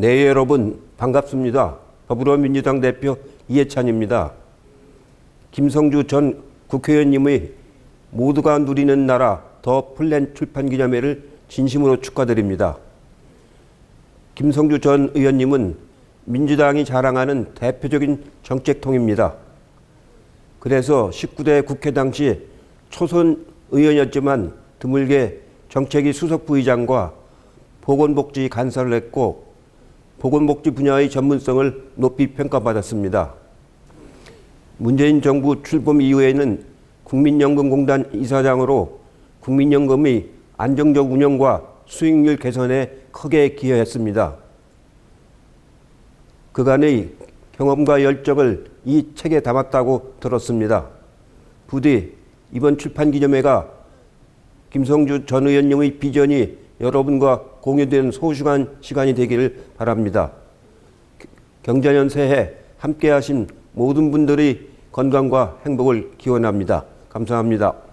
네, 여러분 반갑습니다. 더불어민주당 대표 이해찬입니다. 김성주 전 국회의원님의 모두가 누리는 나라 더 플랜 출판 기념회를 진심으로 축하드립니다. 김성주 전 의원님은 민주당이 자랑하는 대표적인 정책통입니다. 그래서 19대 국회 당시 초선 의원이었지만 드물게 정책위 수석부의장과 보건복지 간사를 했고 보건복지 분야의 전문성을 높이 평가받았습니다. 문재인 정부 출범 이후에는 국민연금공단 이사장으로 국민연금의 안정적 운영과 수익률 개선에 크게 기여했습니다. 그간의 경험과 열정을 이 책에 담았다고 들었습니다. 부디 이번 출판 기념회가 김성주 전 의원님의 비전이 여러분과 공유되는 소중한 시간이 되기를 바랍니다. 경자년 새해 함께 하신 모든 분들의 건강과 행복을 기원합니다. 감사합니다.